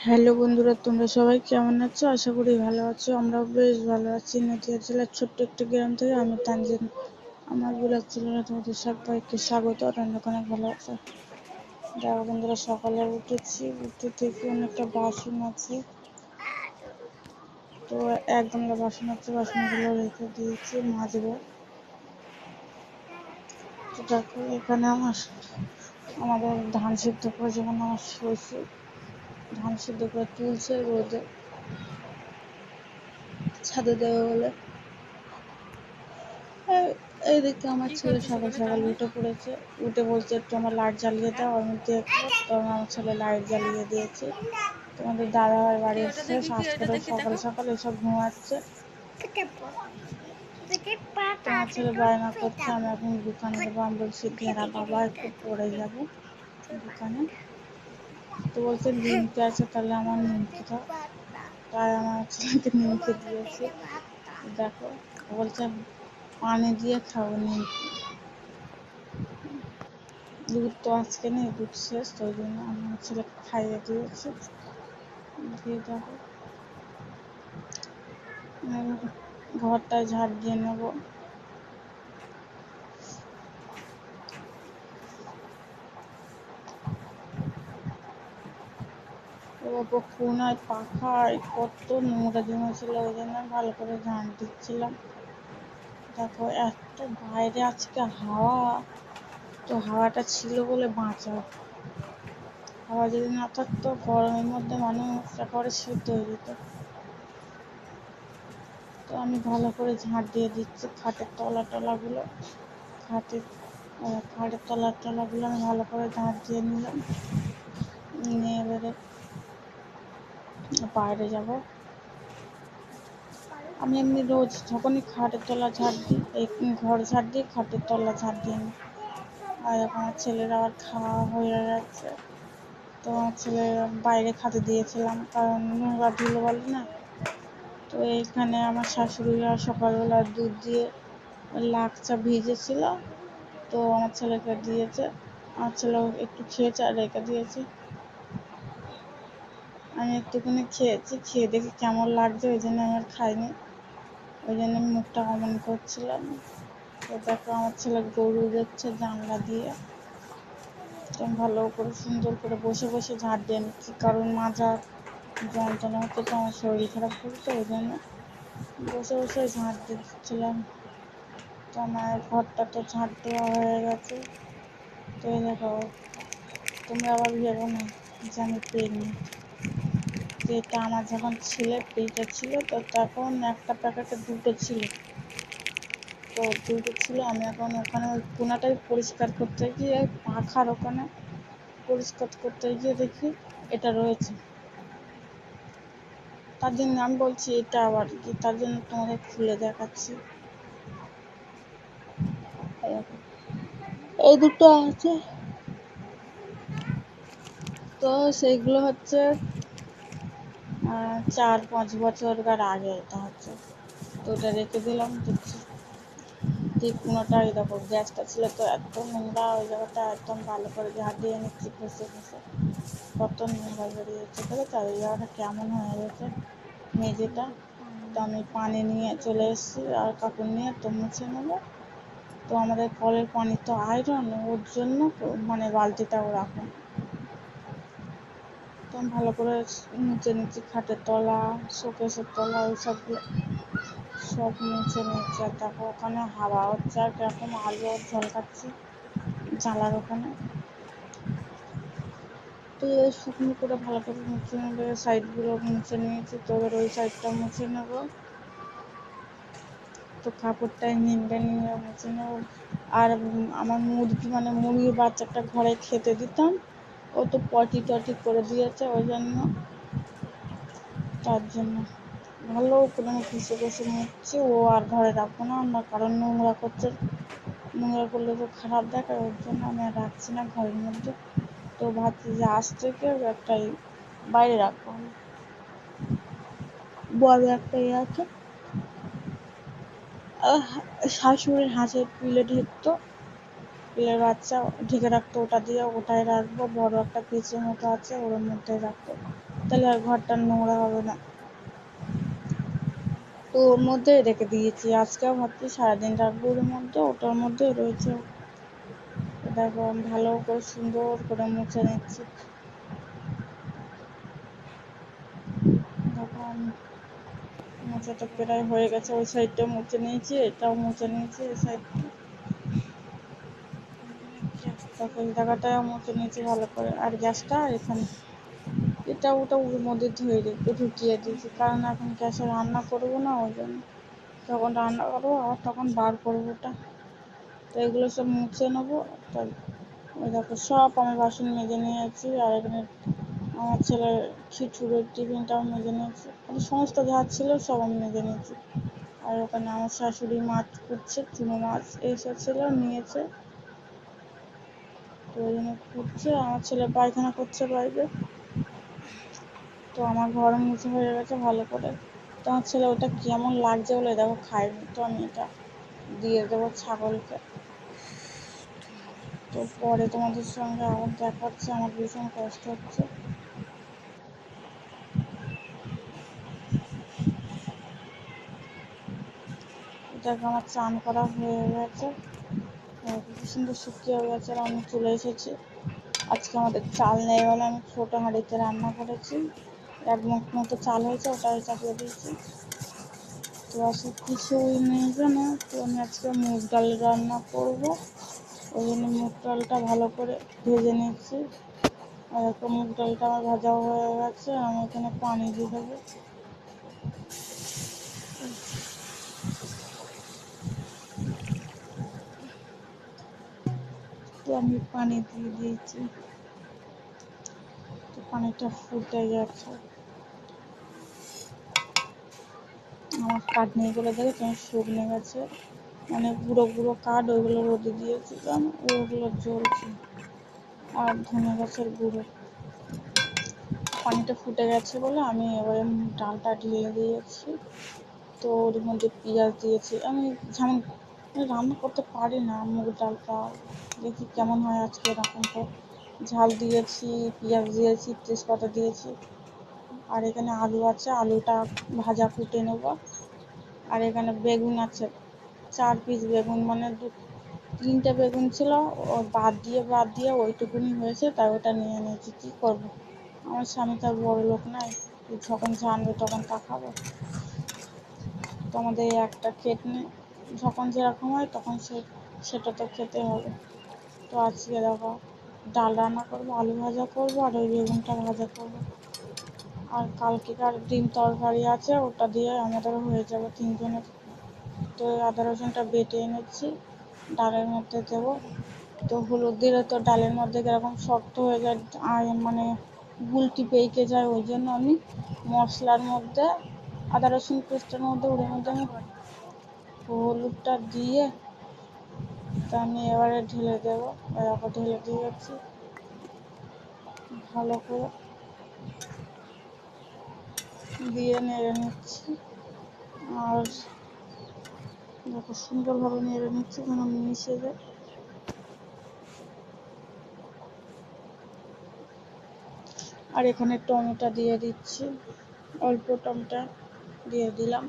Hello বন্ধুরা, তোমরা সবাই কেমন আছো? আশা করি ভালো আছো। আমরাও বেশ ভালো আছি। নদীয়া জেলার ছোট্ট একটি গ্রাম থেকে আমি তানজিন। আমার ব্লগ চ্যানেলে তোমাদের সবাইকে স্বাগত। আর অনেক অনেক ভালো আছে? দেখো বন্ধুরা, সকালে উঠেছি। উঠে থেকে অনেকটা বাসন আছে। তো এক গামলা বাসন আছে, বাসনগুলো রেখে দিয়েছি, মাজবো। তো দেখো, এখানে আমার, আমাদের ধান সিদ্ধ করে যেমন আমার শ্বশুর ধান সিদ্ধ করে তুলছে রোদে ছাদে দেবে বলে এইদিকে আমার ছেলে সকাল সকাল উঠে পড়েছে। উঠে বলছে একটু আমার লাইট জ্বালিয়ে দাও। আমি দেখব তখন আমার ছেলে লাইট জ্বালিয়ে দিয়েছে। তোমাদের দাদা ভাই বাড়ি এসছে শ্বাস করে সকাল সকাল এসব ঘুমাচ্ছে। তোমার ছেলে বায়না করছে আমি এখন দোকানে যাব। আমি বলছি বাবা একটু পড়ে যাব দোকানে। তো বলছে নিমকি আছে, তাহলে আমার নিমকি দাও তাই আমার ছেলেকে নিমকি দিয়েছি। দেখো, বলছে, পানি দিয়ে খাব নিমকি দুধ তো আজকে নেই, দুধ শেষ, তো ওই জন্য আমার ছেলে খাইয়ে দিয়েছি। দিয়ে দেখো, ঘরটায় ঝাড় দিয়ে নেব। ওপর কোনায় পাখায়, কত নোংরা জমেছিল ওই জন্য ভালো করে ঝাঁট দিচ্ছিলাম। দেখো, এত বাইরে আজকে হাওয়া, তো হাওয়াটা ছিল বলে বাঁচা হাওয়া যদি না থাকতো, গরমের মধ্যে মানুষ একেবারে সিদ্ধ হয়ে যেত তো আমি ভালো করে ঝাঁট দিয়ে দিচ্ছি খাটের তলা টলাগুলো। খাটের খাটের তলা টলাগুলো আমি ভালো করে ঝাঁট দিয়ে নিলাম। নিয়ে এবারে বাইরে যাব। আমি এমনি রোজ যখনই খাটের তলা ঝাড় দিই, এই ঘর ঝাড় দিই, খাটের তলা ঝাড় দিই না আর এখন আমার ছেলের আবার খাওয়া হয়ে যাচ্ছে তো আমার ছেলে বাইরে খাতে দিয়েছিলাম, কারণ নোংরা ধুলো বলে না। তো এইখানে আমার শাশুড়িরা সকালবেলা দুধ দিয়ে লাকচা ভিজেছিল, তো আমার ছেলেকে দিয়েছে। আমার ছেলে একটু খেয়েছে আর রেখে দিয়েছে। আমি একটুখানি খেয়েছি, খেয়ে দেখি কেমন লাগছে, ওই জন্য আমার খাইনি। ওই জন্য মুখটা অমন করছিলাম তো দেখো আমার ছেলে গরু যাচ্ছে জানলা দিয়ে। ভালো করে সুন্দর করে বসে বসে ঝাড় দিয়ে নিচ্ছি, কারণ মাজা যন্ত্রণা হচ্ছে তো আমার শরীর খারাপ করছে, ওই জন্য বসে বসে ঝাঁট দিচ্ছিলাম। তো আমার ঘরটা তো ঝাঁট দেওয়া হয়ে গেছে। তো এই দেখো, তোমরা আবার ভেবো না যে আমি প্রেগনেন্ট যেটা আমার যখন ছেলে পেটে ছিল, তো তখন একটা প্যাকেটে দুটো ছিল। তো দুটো ছিল, আমি এখন ওখানে কোনাটাই পরিষ্কার করতে গিয়ে, পাখার ওখানে পরিষ্কার করতে গিয়ে দেখি এটা রয়েছে। তার জন্য আমি বলছি, এটা আবার কি? তার জন্য তোমাদের খুলে দেখাচ্ছি। এই দুটো আছে। তো সেইগুলো হচ্ছে চার পাঁচ বছরকার আগে এটা হচ্ছে। তো ওটা রেখে দিলাম ঠিক এই দেখো, গ্যাসটা ছিল তো এত নোংরা, ওই জায়গাটা একদম ভালো করে ঝাড় দিয়ে নিচ্ছি, ঘষে ঘষে। কত নোংরা বেরিয়েছে দেখেছ ওই জায়গাটা কেমন হয়ে গেছে মেঝেটা। তো আমি পানি নিয়ে চলে এসেছি, আর কাপড় নিয়ে তো মুছে নেব। তো আমাদের কলের পানি তো আয়রন ওর জন্য মানে বালতিটাও রাখুন তো ভালো করে মুছে নিচ্ছি খাটের তলা, শোকেসের তলা ওই সবগুলো সব মুছে নিচ্ছে দেখো, ওখানে হাওয়া হচ্ছে আর কীরকম আলো ঝলকাচ্ছে জানলার ওখানে। তো শুকনো করে ভালো করে মুছে নেবে সাইডগুলো মুছে নিয়েছি, তো এবার ওই সাইডটা মুছে নেব। তো কাপড়টাই নিংড়ে নিংড়ে মুছে নেব। আর আমার মুরগি মানে মুরগির বাচ্চাটা ঘরে খেতে দিতাম। ও তো পটি টটি করে দিয়েছে ওই জন্য। তার জন্য ভালো আমি ঘষে ঘষে মুছছি ও আর ঘরে রাখব না আমরা কারণ নোংরা করছে। নোংরা করলে তো খারাপ দেখায়, ওর জন্য আমি আর রাখছি না ঘরের মধ্যে। তো ভাবছি যে আজ থেকে একটাই বাইরে রাখব বড় একটা ইয়ে আছে শাশুড়ির হাঁসের পিলে ঢেকতো নারকেলের বাচ্চা, ঢেকে রাখতো ওটা দিয়ে, ওটাই রাখব, বড় একটা পিচের মতো আছে, ওর মধ্যেই রাখব। তাহলে আর ঘরটা নোংরা হবে না। তো ওর মধ্যে রেখে দিয়েছি। আজকেও ভাবছি সারাদিন রাখব ওর মধ্যে, ওটার মধ্যে রয়েছে দেখো, আমি ভালো করে সুন্দর করে মুছে নিচ্ছি। দেখো, আমি মোচাটা প্রায় হয়ে গেছে, ওই সাইডটা মুছে নিয়েছি, এটাও মুছে নিয়েছি, এই সাইডটা। এই জায়গাটাও মুছে নিয়েছি ভালো করে, আর গ্যাসটা এখানে। এটা ওটা ওর মধ্যে ধুয়ে ঢুকিয়ে দিয়েছি। কারণ এখন গ্যাসে রান্না করব না, ওই জন্য। যখন রান্না করব, আবার তখন বার করব ওটা। তো এগুলো সব মুছে নেব তাই ওই দেখো, সব আমি বাসন মেজে নিয়েছি, আর এখানে আমার ছেলের খিচুড়ির টিফিনটাও মেজে নিয়েছি। মানে সমস্ত যা ছিল সব আমি মেজে নিয়েছি। আর ওখানে আমার শাশুড়ি মাছ কুটছে চুনো মাছ এইসব ছিল নিয়েছে। তো ওই জন্য আমার ছেলে পায়খানা করছে বাইরে। তো আমার ঘর মুছে হয়ে গেছে ভালো করে। তো আমার ছেলে ওটা কেমন লাগছে বলে দেখো খাইনি তো আমি এটা দিয়ে দেবো ছাগলকে। তো পরে তোমাদের সঙ্গে আবার দেখা হচ্ছে আমার ভীষণ কষ্ট হচ্ছে। দেখো আমার চান করা হয়ে গেছে। কি সুন্দর শুকিয়ে গেছে আর আমি চলে এসেছি। আজকে আমাদের চাল নেই বলে আমি ছোটো হাঁড়িতে রান্না করেছি। এক মুখ মতো চাল হয়েছে, ওটাই চাপিয়ে দিয়েছি। তো আসলে কিছুই নেই না তো আমি আজকে মুগ ডাল রান্না করব। ওই জন্য মুগ ডালটা ভালো করে ভেজে নিচ্ছি। আর একটা মুগ ডালটা আমার ভাজা হয়ে গেছে, আমি এখানে পানি দিয়ে দেবো। তো আমি পানি দিয়ে দিয়েছি। তো পানিটা ফুটে গেছে। আমার কাটনিগুলো দেখে তুমি শুকনে গেছে মানে গুঁড়ো গুঁড়ো কাঠ ওইগুলো রোদে দিয়েছিলাম ওগুলো জ্বলছে। আর ধনে গাছের গুঁড়ো। পানিটা ফুটে গেছে বলে আমি এবারে ডালটা ঢেলে দিয়েছি। তো ওর মধ্যে পেঁয়াজ দিয়েছি। আমি যেমন রান্না করতে পারি না মুগ ডালটা। দেখি কেমন হয় আজকে এরকম তো। ঝাল দিয়েছি, পেঁয়াজ দিয়েছি, তেজপাতা দিয়েছি। আর এখানে আলু আছে, আলুটা ভাজা ফুটে নেব। আর এখানে বেগুন আছে, চার পিস বেগুন। মানে দু, তিনটে বেগুন ছিল, ও বাদ দিয়ে বাদ দিয়ে ওইটুকুনি হয়েছে, তাই ওটা নিয়ে নিয়েছি। কী করব? আমার স্বামী তার বড় লোক নাই যখন জানবে তখন তা খাব। তো আমাদের একটা খেটনি যখন যেরকম হয় তখন সে, সেটা তো খেতে হবে। তো আজকে দেখো, ডাল রান্না করব, আলু ভাজা করব, আর ওই বেগুনটা ভাজা করব। আর কালকেকার ডিম তরকারি আছে, ওটা দিয়ে আমাদের হয়ে যাবে তিনজনের। তো আদা রসুনটা বেটে এনেছি, ডালের মধ্যে দেবো। তো হলুদ দিলে তো ডালের মধ্যে কীরকম শক্ত হয়ে যায় মানে গুলটি পেকে যায়, ওই জন্য আমি মশলার মধ্যে আদা রসুন পেস্টের মধ্যে ওর মধ্যে আমি হলুদটা দিয়ে তা আমি এবারে ঢেলে দেবো। এরকম ঢেলে দিয়েছি ভালো করে দিয়ে নেড়ে নিচ্ছি। আর দেখো সুন্দরভাবে নেড়ে নিচ্ছি যেন মিশে যায়। আর এখানে টমেটো দিয়ে দিচ্ছি। অল্প টমেটো দিয়ে দিলাম।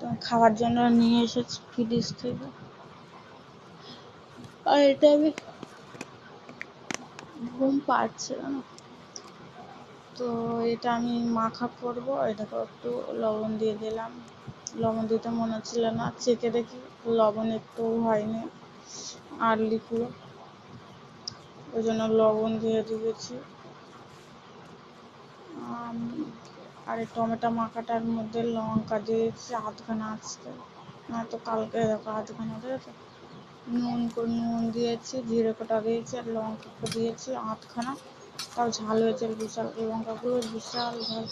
তো খাওয়ার জন্য নিয়ে এসেছি ফ্রিজ থেকে। আর এটা আমি ঘুম পাচ্ছে না। তো এটা আমি মাখা করব এটাকে একটু লবণ দিয়ে দিলাম। লবণ দিতে মনে ছিল না, চেখে দেখি লবণ একটু হয়নি আর লিখলো ওই জন্য লবণ দিয়ে দিয়েছি। আর এই টমেটো মাখাটার মধ্যে লঙ্কা দিয়েছি আধখানা আজকে। না তো কালকে দেখো আধখানা দিয়েছে নুন নুন দিয়েছি, জিরে কটা দিয়েছি, আর লঙ্কা দিয়েছি, আধখানা। তাও ঝাল হয়েছে বিশাল লঙ্কাগুলো বিশাল ঝাল।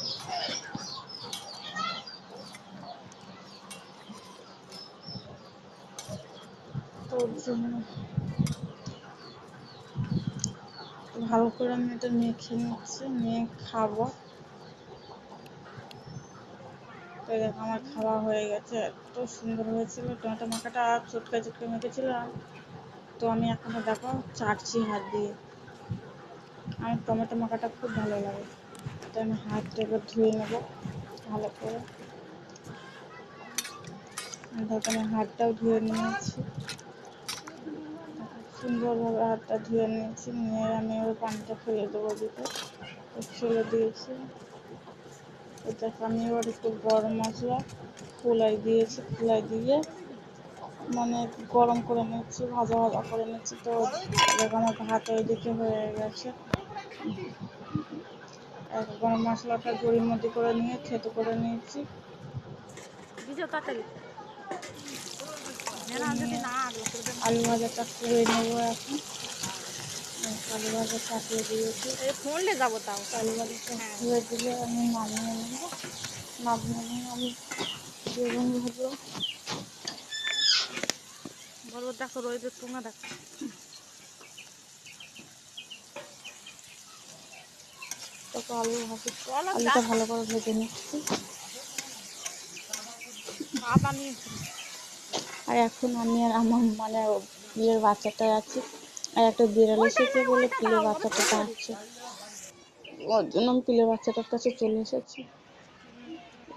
তোর জন্য ভালো করে আমি এটা মেখে নিচ্ছি নিয়ে খাব। তো দেখো আমার খাওয়া হয়ে গেছে। এত সুন্দর হয়েছিল, টমেটো মাখাটা চটকে চটকে মেখেছিলাম। তো আমি এখনও দেখো চাটছি হাত দিয়ে। আমার টমেটো মাখাটা খুব ভালো লাগে। তো আমি হাতটা এবার ধুয়ে নেব ভালো করে। দেখো আমি হাতটাও ধুয়ে নিয়েছি। সুন্দরভাবে হাতটা ধুয়ে নিয়েছি। নিয়ে আমি এবার পানিটা ফেলে দেবো দিকে তো ফেলে দিয়েছি। দেখো আমি এবার একটু গরম মশলা। ফুলাই দিয়েছি ফুলাই দিয়ে মানে গরম করে নিচ্ছি ভাজা ভাজা করে নিচ্ছি। তো দেখো আমার ভাত ওইদিকে হয়ে গেছে। গরম মশলাটা গড়ির মধ্যে করে নিয়ে খেতে করে নিয়েছি। আলু ভাজাটা করে নেব এখন। আলু ভাজা চাপিয়ে দিয়েছি। ফোনলে যাব তাও। আলু ভাজাটা হ্যাঁ। দিলে আমি নামিয়ে নেব নামিয়ে নিয়ে আমি বেগুন ভাজবো। বলব দেখো রোহিতের টুঙা দেখো। তারপর আলু ভাজি আলুটা ভালো করে ভেজে নিচ্ছি। আর এখন আমি আর আমার মানে বিয়ের বাচ্চাটা আছি। আর একটা বিড়াল এসেছে বলে পিলের বাচ্চাটা ডাকছে ওর জন্য আমি পিলের বাচ্চাটার কাছে চলে এসেছি।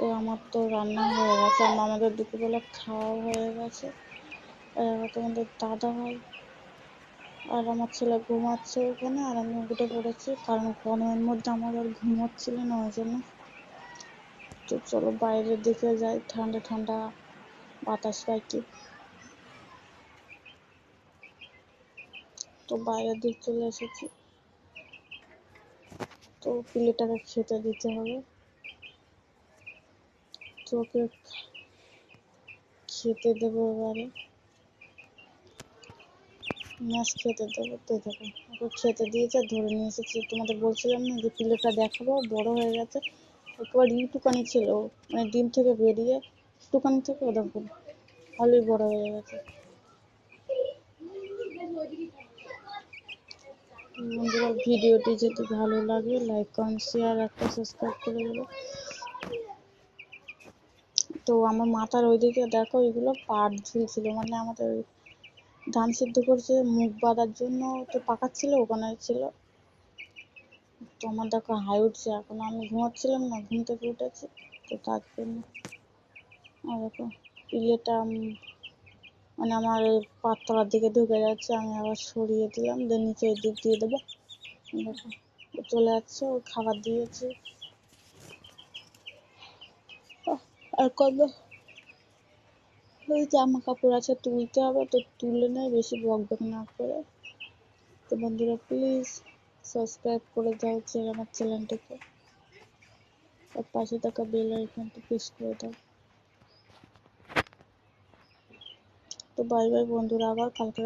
ও আমার তো রান্না হয়ে গেছে, আর আমাদের দুপুরবেলা খাওয়া হয়ে গেছে। তোমাদের দাদা ভাই। আর আমার ছেলে ঘুমাচ্ছে ওখানে, আর আমি উঠে পড়েছি, কারণ গরমের মধ্যে আমার আর ঘুম না ওই জন্য। তো চলো বাইরের দিকে যাই, ঠান্ডা ঠান্ডা বাতাস পাই কি। তো বাইরের দিক চলে এসেছি। তো পিলেটাকে খেতে দিতে হবে। তো ওকে খেতে দেবো এবারে। মাছ খেতে দেবো। তো দেখো, ওকে খেতে দিয়েছে, ধরে নিয়ে এসেছি। তোমাদের বলছিলাম না যে পিলেটা দেখাবো, বড় হয়ে গেছে। একেবারে ইটুকানি ছিল মানে ডিম থেকে বেরিয়ে একটুখানি থেকে ওরকম, ভালোই বড় হয়ে গেছে। বন্ধুরা, ভিডিওটি যদি ভালো লাগে লাইক কমেন্ট শেয়ার একটা সাবস্ক্রাইব করে দেবো। তো আমার মাথার ওইদিকে দেখো, এগুলো পাট ঝুলছিল মানে আমাদের ধান সিদ্ধ করছে মুখ বাঁধার জন্য তো পাকাচ্ছিল ওখানে ছিল। তো আমার দেখো হাই উঠছে, এখন আমি ঘুমাচ্ছিলাম না, ঘুম থেকে উঠেছি, তো তার জন্য, আর দেখো ইয়েটা মানে আমার এই পাততলার দিকে ঢুকে যাচ্ছে, আমি আবার সরিয়ে দিলাম দিয়ে নিচে এই দিক দিয়ে দেবো। চলে যাচ্ছে, ও খাবার দিয়েছি। আর কত ওই জামা কাপড় আছে তুলতে হবে, তো তুলে নেয় বেশি বক বক না করে। তো বন্ধুরা প্লিজ সাবস্ক্রাইব করে দাও আমার চ্যানেলটিকে আর পাশে থাকা বেল আইকনটি প্রেস করে দাও। তো বাই বাই বন্ধুরা আবার কালকে